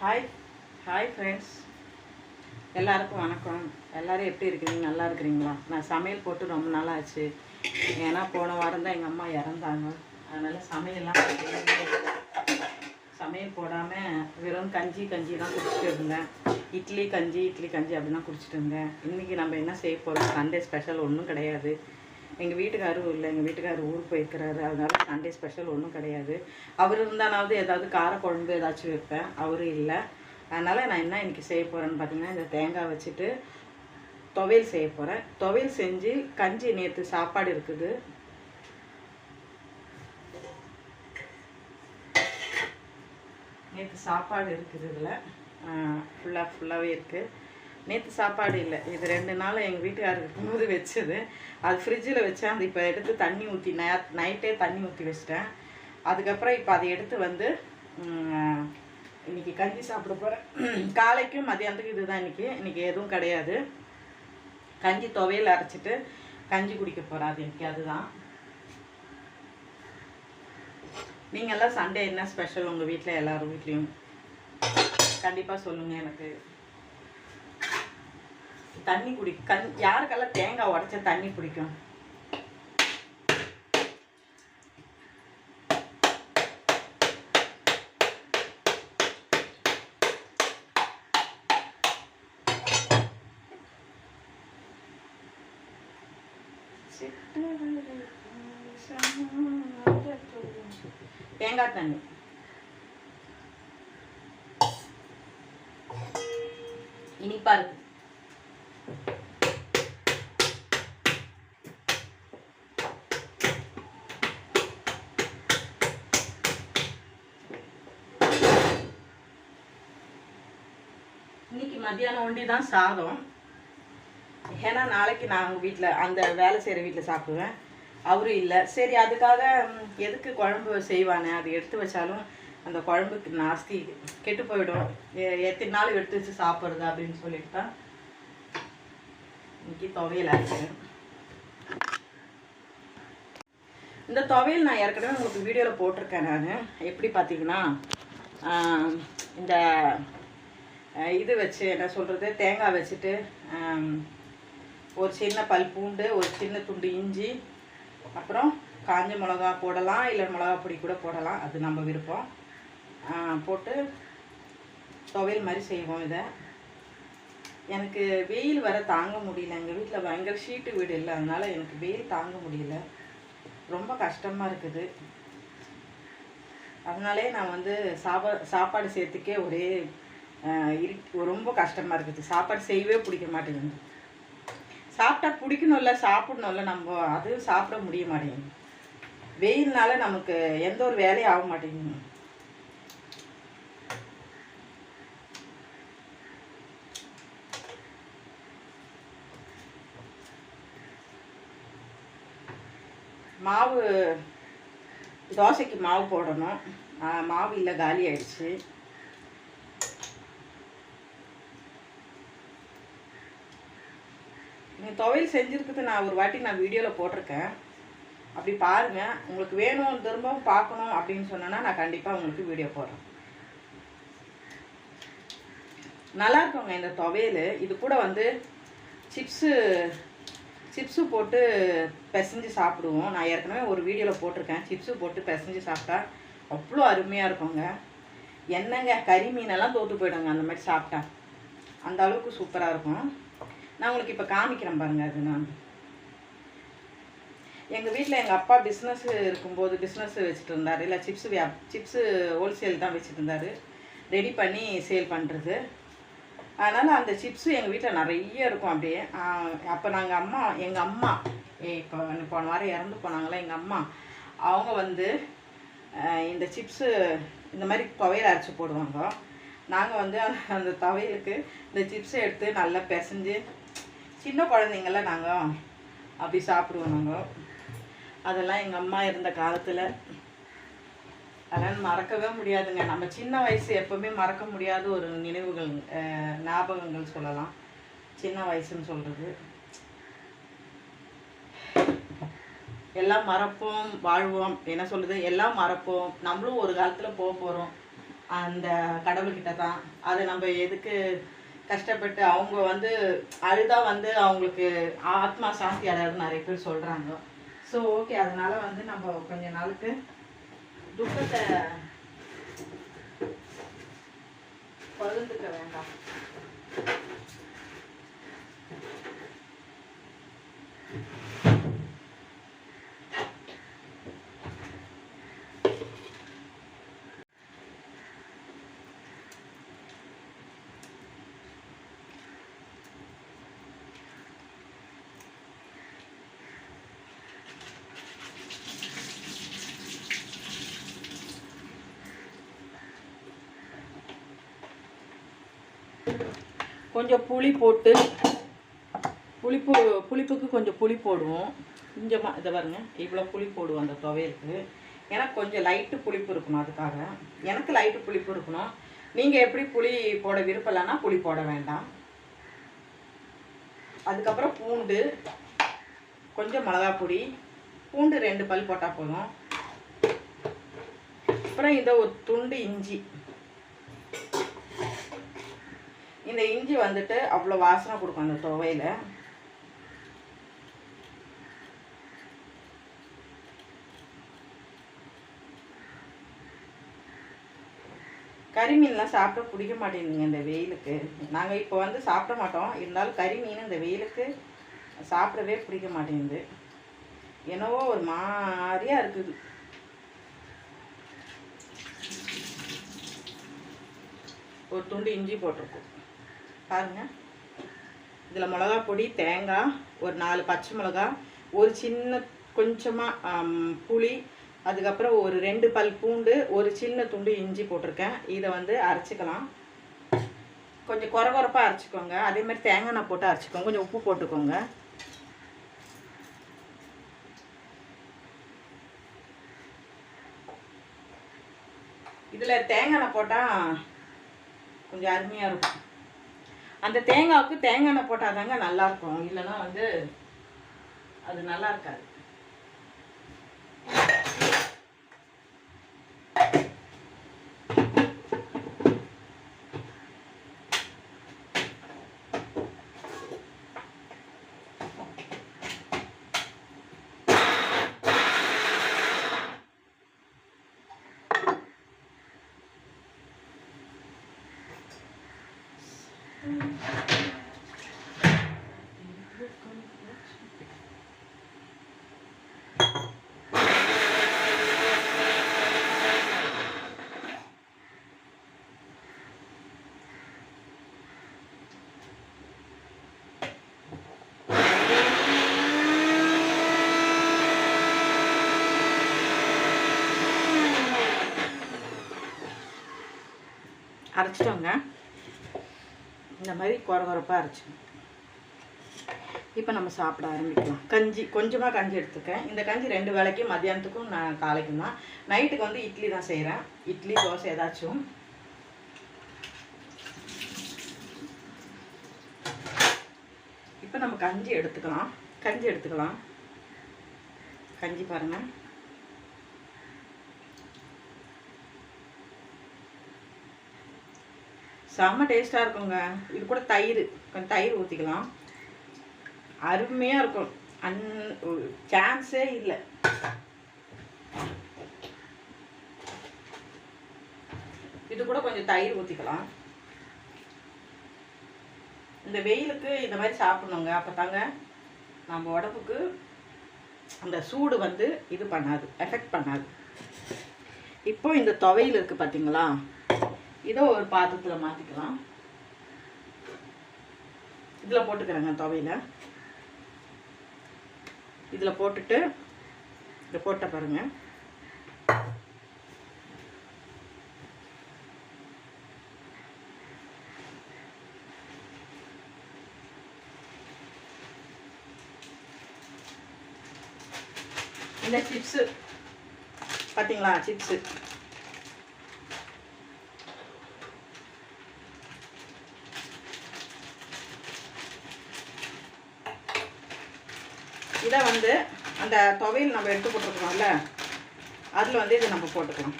Hi hi friends எல்லாருக்கும் வணக்கம். எல்லாரும் எப்படி இருக்கிறீங்க? நல்லா இருக்கிறீங்களா? நான் சமையல் போட்டு ரொம்ப நாள் ஆச்சு ஏன்னா போன வாரம் தான் எங்கள் அம்மா இறந்தாங்க. அதனால் சமையல்லாம் சமையல் போடாமல் வெறும் கஞ்சி கஞ்சி தான் குடிச்சிட்டு இருந்தேன். இட்லி கஞ்சி இட்லி கஞ்சி அப்படின்னா குடிச்சிட்டு இருந்தேன். இன்றைக்கி நம்ம என்ன செய்ய போகிறோம் சண்டே ஸ்பெஷல் ஒன்றும் கிடையாது. எங்கள் வீட்டுக்காரும் இல்லை எங்கள் வீட்டுக்காரர் ஊருக்கு போயிருக்கிறாரு. அதனால சண்டே ஸ்பெஷல் ஒன்றும் கிடையாது. அவர் இருந்தானாவது ஏதாவது காரக்குழம்பு ஏதாச்சும் வைப்பேன். அவரும் இல்லை. அதனால் நான் என்ன இன்றைக்கி செய்ய போகிறேன்னு பார்த்தீங்கன்னா இந்த தேங்காய் வச்சுட்டு துவையல் செய்ய போகிறேன் துவையல் செஞ்சு கஞ்சி நேற்று சாப்பாடு இருக்குது. நேற்று சாப்பாடு இருக்குது இதில். ஃபுல்லாக ஃபுல்லாகவே இருக்குது நேற்று சாப்பாடு இல்லை. இது ரெண்டு நாள் எங்கள் வீட்டுக்காரருக்கு இருக்கும்போது வச்சது. அது ஃப்ரிட்ஜில் வச்சேன். அது இப்போ எடுத்து தண்ணி ஊற்றி நே நைட்டே தண்ணி ஊற்றி வச்சிட்டேன். அதுக்கப்புறம் இப்போ அதை எடுத்து வந்து இன்றைக்கி இன்னைக்கு கஞ்சி சாப்பிட போகிறேன் காலைக்கும் மதியானத்துக்கு இதுதான் இன்றைக்கி இன்றைக்கி எதுவும் கிடையாது. கஞ்சி துவையல் அரைச்சிட்டு கஞ்சி குடிக்க போகிறேன் அது இன்றைக்கி அதுதான் நீங்கள்லாம் சண்டே என்ன ஸ்பெஷல் உங்கள் வீட்டில் எல்லார் வீட்லேயும்? கண்டிப்பாக சொல்லுங்கள் எனக்கு. தண்ணி குடி கண் யாருக்கெல்லாம் தேங்காய் உடச்ச தண்ணி பிடிக்கும் தேங்காய் தண்ணி. இனிப்பா இருக்கு. மத்தியானம் ஒண்டி தான் சாதம். ஏன்னா நாளைக்கு நான் வீட்டில் அந்த வேலை செய்கிற வீட்டில் சாப்பிடுவேன். அவரும் இல்லை. சரி அதுக்காக எதுக்கு குழம்பு செய்வானே? அது எடுத்து வச்சாலும் அந்த குழம்புக்கு நாஸ்தி கெட்டு போயிடும். எத்தனை நாள் எடுத்து வச்சு சாப்பிட்றது அப்படின்னு சொல்லிட்டு தான் இன்னைக்கு துவையல் ஆச்சுறேன் இந்த துவையல் நான் ஏற்கனவே உங்களுக்கு வீடியோவில் போட்டிருக்கேன் நான். எப்படி பார்த்தீங்கன்னா இந்த இது வச்சு என்ன சொல்கிறது தேங்காய் வச்சுட்டு ஒரு சின்ன பல் பூண்டு ஒரு சின்ன துண்டு இஞ்சி அப்புறம் காஞ்ச மிளகா போடலாம் இல்லை மிளகா பொடி கூட போடலாம். அது நம்ம விருப்பம். போட்டு துவையல் மாதிரி செய்வோம் இதை. எனக்கு வெயில் வர தாங்க முடியல. எங்கள் வீட்டில் பயங்கர ஷீட்டு வீடு இல்லை. அதனால் எனக்கு வெயில் தாங்க முடியல. ரொம்ப கஷ்டமாக இருக்குது. அதனாலே நான் வந்து சாப்பா சாப்பாடு சேர்த்துக்கே ஒரே இரு ரொம்ப கஷ்டமாக இருக்குது. சாப்பாடு செய்யவே பிடிக்க மாட்டேங்குது. சாப்பிட்டா பிடிக்கணும்ல சாப்பிடணும்ல நம்ம அதுவும் சாப்பிட முடிய மாட்டேங்குது. வெயில்னால நமக்கு எந்த ஒரு வேலையும் ஆக மாட்டேங்குது. மாவு தோசைக்கு மாவு போடணும். ஆஹ் மாவு இல்லை காலி ஆயிடுச்சு. துவையல் செஞ்சுருக்குது நான் ஒரு வாட்டி நான் வீடியோவில் போட்டிருக்கேன். அப்படி பாருங்கள் உங்களுக்கு வேணும் திரும்பவும் பார்க்கணும் அப்படின்னு சொன்னேன்னா நான் கண்டிப்பாக உங்களுக்கு வீடியோ போடுறேன். நல்லா இருக்குங்க இந்த துவையல். இது கூட வந்து சிப்ஸு சிப்ஸு போட்டு பிசைஞ்சு சாப்பிடுவோம். நான் ஏற்கனவே ஒரு வீடியோவில் போட்டிருக்கேன். சிப்ஸு போட்டு பிசைஞ்சு சாப்பிட்டா அவ்வளோ அருமையாக இருக்குங்க. என்னங்க கறி மீனெல்லாம் தோற்று போயிடுங்க அந்த மாதிரி சாப்பிட்டா. அந்த அளவுக்கு சூப்பராக இருக்கும். நான் உங்களுக்கு இப்போ காமிக்கிறேன் பாருங்க அது நான் எங்கள் வீட்டில் எங்கள் அப்பா பிஸ்னஸ்ஸு இருக்கும்போது பிஸ்னஸ்ஸு வச்சுட்டு இருந்தார். இல்லை சிப்ஸு வியா சிப்ஸு ஹோல்சேல் தான் வச்சுட்டு இருந்தார். ரெடி பண்ணி சேல் பண்ணுறது அதனால் அந்த சிப்ஸு எங்கள் வீட்டில் நிறைய இருக்கும் அப்படியே. அப்போ நாங்கள் அம்மா எங்கள் அம்மா இப்போ போன வாரம் இறந்து போனாங்களே எங்கள் அம்மா. அவங்க வந்து இந்த சிப்ஸு இந்த மாதிரி துவையல் அரைச்சி போடுவாங்க. நாங்கள் வந்து அந்த துவையலுக்கு இந்த சிப்ஸை எடுத்து நல்லா பிசைஞ்சு சின்ன குழந்தைங்கள நாங்கள் அப்படி சாப்பிடுவோம் நாங்கள் அதெல்லாம் எங்கள் அம்மா இருந்த காலத்தில். அதெல்லாம் மறக்கவே முடியாதுங்க. நம்ம சின்ன வயசு எப்போவுமே மறக்க முடியாத ஒரு நினைவுகள் ஞாபகங்கள் சொல்லலாம். சின்ன வயசுன்னு சொல்கிறது எல்லாம் மறப்போம் வாழ்வோம் என்ன சொல்லுது எல்லாம் மறப்போம். நம்மளும் ஒரு காலத்தில் போக போகிறோம் அந்த கடவுள்கிட்ட தான் அதை நம்ம எதுக்கு கஷ்டப்பட்டு அவங்க வந்து அழுதா வந்து அவங்களுக்கு ஆத்மா சாந்தி அடையாதுன்னு நிறைய பேர் சொல்கிறாங்க ஸோ ஓகே அதனால வந்து நம்ம கொஞ்ச நாளுக்கு துக்கத்தை பகிர்ந்துக்க வேண்டாம். கொஞ்சம் புளி போட்டு புளிப்பு புளிப்புக்கு கொஞ்சம் புளி போடுவோம். கொஞ்சமாக இதை பாருங்க இவ்வளோ புளி போடுவோம் அந்த துவையலுக்கு. ஏன்னா கொஞ்சம் லைட்டு புளிப்பு இருக்கணும் அதுக்காக. எனக்கு லைட்டு புளிப்பு இருக்கணும். நீங்கள் எப்படி புளி போட விருப்பம் இல்லைன்னா புளி போட வேண்டாம். அதுக்கப்புறம் பூண்டு கொஞ்சம் மிளகா பொடி பூண்டு ரெண்டு பல் போட்டால் போதும். அப்புறம் இதை ஒரு துண்டு இஞ்சி. இந்த இஞ்சி வந்துட்டு அவ்வளோ வாசனை கொடுக்கும் அந்த துவையில். கறி மீன்லாம் சாப்பிட பிடிக்க மாட்டேங்குங்க இந்த வெயிலுக்கு. நாங்கள் இப்போ வந்து சாப்பிட மாட்டோம். இருந்தாலும் கறி மீன் இந்த வெயிலுக்கு சாப்பிடவே பிடிக்க மாட்டேங்குது. என்னவோ ஒரு மாதிரியாக இருக்குது. ஒரு துண்டு இஞ்சி போட்டிருக்கோம். பாருங்க. இதில் மிளகா பொடி தேங்காய் ஒரு நாலு பச்சை மிளகா ஒரு சின்ன கொஞ்சமாக புளி அதுக்கப்புறம் ஒரு ரெண்டு பல் பூண்டு ஒரு சின்ன துண்டு இஞ்சி போட்டிருக்கேன். இதை வந்து அரைச்சிக்கலாம். கொஞ்சம் குறை குறப்பாக அரைச்சிக்கோங்க. அதே மாதிரி தேங்காய் எண்ணெய் போட்டு அரைச்சிக்கோங்க. கொஞ்சம் உப்பு போட்டுக்கோங்க. இதில் தேங்காய் எண்ணெய் போட்டால் கொஞ்சம் அருமையாக இருக்கும். அந்த தேங்காவுக்கு தேங்காய் எண்ணெய் போட்டால் தாங்க நல்லாயிருக்கும். இல்லைன்னா வந்து அது நல்லா இருக்காது. 알아치렸나? இந்த மாதிரி குறகுறப்பாக அரைச்சிக்கணும் இப்போ நம்ம சாப்பிட ஆரம்பிக்கலாம். கஞ்சி கொஞ்சமாக கஞ்சி எடுத்துக்கேன் இந்த கஞ்சி ரெண்டு வேலைக்கு மத்தியானத்துக்கும் நான் காலைக்கும் தான். நைட்டுக்கு வந்து இட்லி தான் செய்கிறேன் இட்லி தோசை ஏதாச்சும். இப்போ நம்ம கஞ்சி எடுத்துக்கலாம். கஞ்சி எடுத்துக்கலாம். கஞ்சி பாருங்கள் செம்ம டேஸ்ட்டாக இருக்குங்க. இது கூட தயிர். கொஞ்சம் தயிர் ஊற்றிக்கலாம் அருமையாக இருக்கும். அன் சான்ஸே இல்லை. இது கூட கொஞ்சம் தயிர் ஊற்றிக்கலாம் இந்த வெயிலுக்கு இந்த மாதிரி சாப்பிட்ணுங்க. அப்போ தாங்க நம்ம உடம்புக்கு அந்த சூடு வந்து இது பண்ணாது எஃபெக்ட் பண்ணாது. இப்போ இந்த துவையில் இருக்குது பார்த்தீங்களா இதை ஒரு பாத்திரத்தில் மாற்றிக்கலாம் இதில் போட்டுக்கிறேங்க துவையில். இதில் போட்டுட்டு இதை போட்ட பாருங்க. இந்த சிப்ஸு. பார்த்தீங்களா சிப்ஸு. இதை வந்து அந்த துவையல் நம்ம எடுத்து போட்டிருக்கிறோம்ல அதில் வந்து இதை நம்ம போட்டுக்கலாம்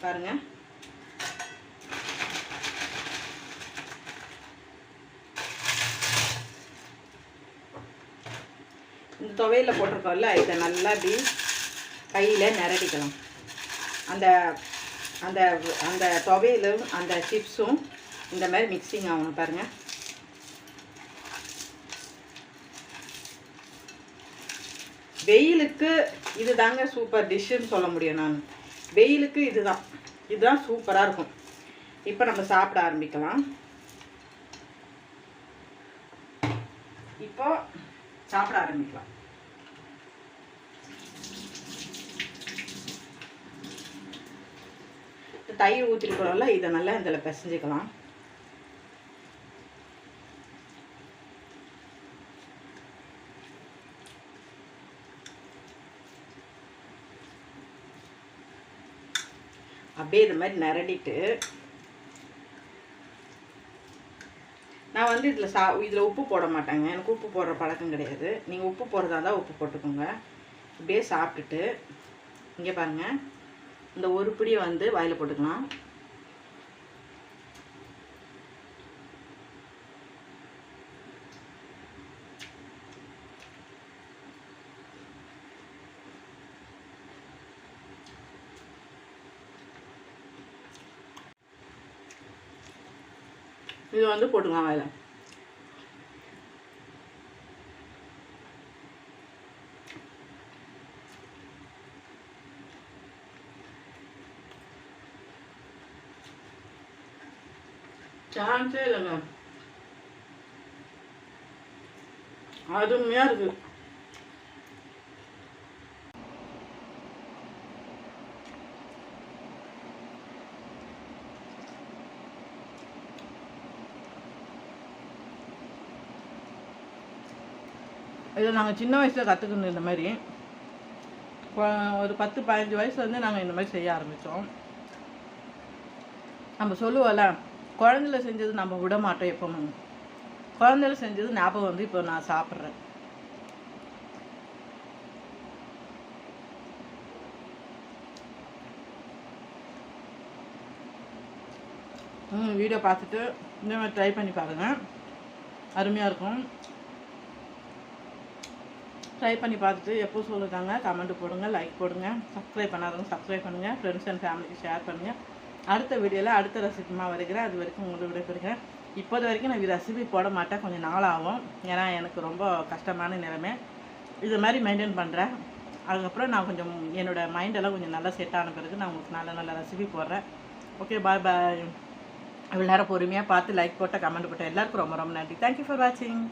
பாருங்க. இந்த துவையில் போட்டிருக்கோம்ல இதை நல்லா இப்படி கையில் நிரடிக்கலாம் அந்த அந்த அந்த துவையிலும் அந்த சிப்ஸும் இந்த மாதிரி மிக்சிங் ஆகணும் பாருங்கள் வெயிலுக்கு இது தாங்க சூப்பர் டிஷ்ஷுன்னு சொல்ல முடியும் நான். வெயிலுக்கு இதுதான். இதுதான் சூப்பராக இருக்கும். இப்போ நம்ம சாப்பிட ஆரம்பிக்கலாம். இப்போ சாப்பிட ஆரம்பிக்கலாம். தயிர் ஊற்றிருக்கிறோம்ல இதை நல்லா இதில் பிசைஞ்சிக்கலாம். அப்படியே இது மாதிரி நிரடிட்டு நான் வந்து இதில் சா இதில் உப்பு போட மாட்டேங்க. எனக்கு உப்பு போடுற பழக்கம் கிடையாது. நீங்கள் உப்பு போடுறதா இருந்தால் உப்பு போட்டுக்கோங்க. இப்படியே சாப்பிட்டுட்டு இங்கே பாருங்கள் இந்த ஒரு பிடியை வந்து வாயில் போட்டுக்கலாம். இது வந்து போட்டுக்கலாம் வாயில். சான்ஸே இல்லைங்க. அருமையாக இருக்குது இதை நாங்கள் சின்ன வயசில் கற்றுக்கணும் இந்த மாதிரி. ஒரு பத்து பதினஞ்சு வயசுலேருந்து நாங்கள் இந்த மாதிரி செய்ய ஆரம்பித்தோம் நம்ம சொல்லுவோம்ல குழந்தைல செஞ்சது நம்ம விட மாட்டோம் எப்பவும். குழந்தைல செஞ்சது ஞாபகம் வந்து இப்போ நான் சாப்பிட்றேன். ம் வீடியோ பார்த்துட்டு இந்த மாதிரி ட்ரை பண்ணி பாருங்கள் அருமையாக இருக்கும். ட்ரை பண்ணி பார்த்துட்டு எப்போ சொல்லுதாங்க. கமெண்ட் போடுங்க லைக் போடுங்க சப்ஸ்கிரைப் பண்ணாதவங்க சப்ஸ்கிரைப் பண்ணுங்கள் ஃப்ரெண்ட்ஸ் அண்ட் ஃபேமிலிக்கு ஷேர் பண்ணுங்கள் அடுத்த வீடியோவில் அடுத்த ரெசிபிமா வருகிறேன். அது வரைக்கும் உங்களை விடைபெறுகிறேன். இப்போது வரைக்கும் நான் ரெசிபி போட மாட்டேன். கொஞ்சம் நாள் ஆகும் ஏன்னா எனக்கு ரொம்ப கஷ்டமான நிலைமை. இது மாதிரி மெயின்டைன் பண்ணுறேன் அதுக்கப்புறம் நான் கொஞ்சம் என்னோட மைண்டெல்லாம் கொஞ்சம் நல்லா செட் ஆன பிறகு நான் உங்களுக்கு நல்ல நல்ல ரெசிபி போடுறேன். ஓகே பாய் பாய் இவ்வளோ நேரம் பொறுமையாக பார்த்து லைக் போட்டால் கமெண்ட் போட்டேன் எல்லாருக்கும் ரொம்ப ரொம்ப நன்றி. தேங்க்யூ ஃபார் வாட்சிங்